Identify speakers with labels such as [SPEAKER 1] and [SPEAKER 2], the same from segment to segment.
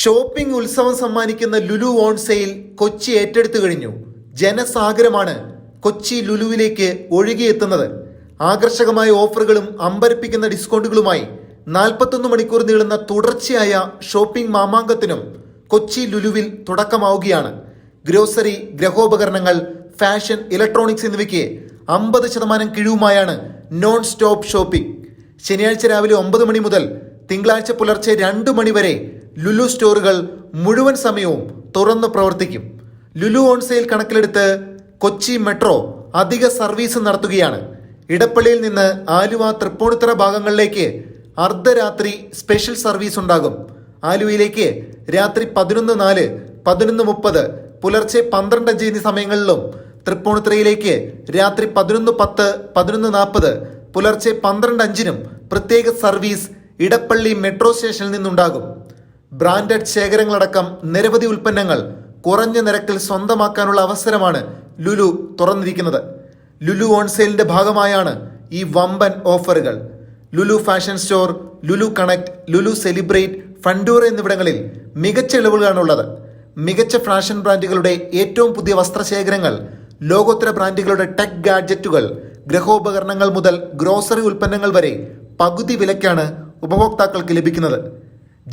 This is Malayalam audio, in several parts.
[SPEAKER 1] ഷോപ്പിംഗ് ഉത്സവം സമ്മാനിക്കുന്ന ലുലു ഓൺ സെയിൽ കൊച്ചി ഏറ്റെടുത്തു കഴിഞ്ഞു. ജനസാഗരമാണ് കൊച്ചി ലുലുവിലേക്ക് ഒഴുകിയെത്തുന്നത്. ആകർഷകമായ ഓഫറുകളും അമ്പരപ്പിക്കുന്ന ഡിസ്കൗണ്ടുകളുമായി നാൽപ്പത്തൊന്ന് മണിക്കൂർ നീളുന്ന തുടർച്ചയായ ഷോപ്പിംഗ് മാമാങ്കത്തിനും കൊച്ചി ലുലുവിൽ തുടക്കമാവുകയാണ്. ഗ്രോസറി ഗ്രഹോപകരണങ്ങൾ ഫാഷൻ ഇലക്ട്രോണിക്സ് എന്നിവയ്ക്ക് അമ്പത് ശതമാനം കിഴിവുമായാണ് നോൺ സ്റ്റോപ്പ് ഷോപ്പിംഗ്. ശനിയാഴ്ച രാവിലെ ഒമ്പത് മണി മുതൽ തിങ്കളാഴ്ച പുലർച്ചെ രണ്ട് മണി വരെ ലുലു സ്റ്റോറുകൾ മുഴുവൻ സമയവും തുറന്ന് പ്രവർത്തിക്കും. ലുലു ഓൺ സെയിൽ കണക്കിലെടുത്ത് കൊച്ചി മെട്രോ അധിക സർവീസ് നടത്തുകയാണ്. ഇടപ്പള്ളിയിൽ നിന്ന് ആലുവ തൃപ്പൂണിത്തറ ഭാഗങ്ങളിലേക്ക് അർദ്ധരാത്രി സ്പെഷ്യൽ സർവീസ് ഉണ്ടാകും. ആലുവയിലേക്ക് രാത്രി പതിനൊന്ന് നാല് പതിനൊന്ന് മുപ്പത് പുലർച്ചെ പന്ത്രണ്ട് അഞ്ച് എന്നീ സമയങ്ങളിലും തൃപ്പൂണിത്തുറയിലേക്ക് രാത്രി പതിനൊന്ന് പത്ത് പതിനൊന്ന് നാൽപ്പത് പുലർച്ചെ പന്ത്രണ്ട് അഞ്ചിനും പ്രത്യേക സർവീസ് ഇടപ്പള്ളി മെട്രോ സ്റ്റേഷനിൽ നിന്നുണ്ടാകും. ബ്രാൻഡഡ് ശേഖരങ്ങളടക്കം നിരവധി ഉൽപ്പന്നങ്ങൾ കുറഞ്ഞ നിരക്കിൽ സ്വന്തമാക്കാനുള്ള അവസരമാണ് ലുലു തുറന്നിരിക്കുന്നത്. ലുലു ഓൺ സെയിലിന്റെ ഭാഗമായാണ് ഈ വമ്പൻ ഓഫറുകൾ. Lulu fashion store Lulu connect Lulu celebrate Funtura എന്നിവിടങ്ങളിൽ മികച്ച ഇളവുകളാണുള്ളത് മികച്ച ഫാഷൻ ബ്രാൻഡുകളുടെ ഏറ്റവും പുതിയ വസ്ത്രശേഖരങ്ങൾ ലോകോത്തര ബ്രാൻഡുകളുടെ ടെക് ഗാഡ്ജറ്റുകൾ ഗ്രഹോപകരണങ്ങൾ മുതൽ ഗ്രോസറി ഉൽപ്പന്നങ്ങൾ വരെ പകുതി വിലയ്ക്കാണ് ഉപഭോക്താക്കൾക്ക് ലഭിക്കുന്നത്.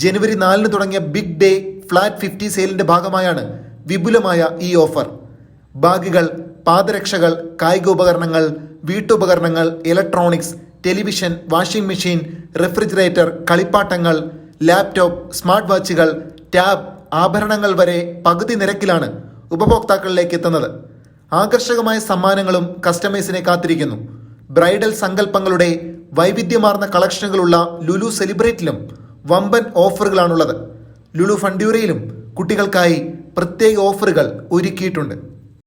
[SPEAKER 1] ജനുവരി നാലിന് തുടങ്ങിയ ബിഗ് ഡേ ഫ്ലാറ്റ് ഫിഫ്റ്റി സെയിലിന്റെ ഭാഗമായാണ് വിപുലമായ ഈ ഓഫർ. ബാഗുകൾ പാദരക്ഷകൾ കായിക ഉപകരണങ്ങൾ വീട്ടുപകരണങ്ങൾ electronics television washing machine refrigerator കളിപ്പാട്ടങ്ങൾ ലാപ്ടോപ്പ് സ്മാർട്ട് വാച്ചുകൾ ടാബ് ആഭരണങ്ങൾ വരെ പകുതി നിരക്കിലാണ് ഉപഭോക്താക്കളിലേക്ക് എത്തുന്നത്. ആകർഷകമായ സമ്മാനങ്ങളും കസ്റ്റമേഴ്സിനെ കാത്തിരിക്കുന്നു. ബ്രൈഡൽ സങ്കല്പങ്ങളുടെ വൈവിധ്യമാർന്ന കളക്ഷനുകളുള്ള ലുലു സെലിബ്രേറ്റിലും വമ്പൻ ഓഫറുകളാണുള്ളത്. ലുലു ഫണ്ട്യൂരയിലും കുട്ടികൾക്കായി പ്രത്യേക ഓഫറുകൾ ഒരുക്കിയിട്ടുണ്ട്.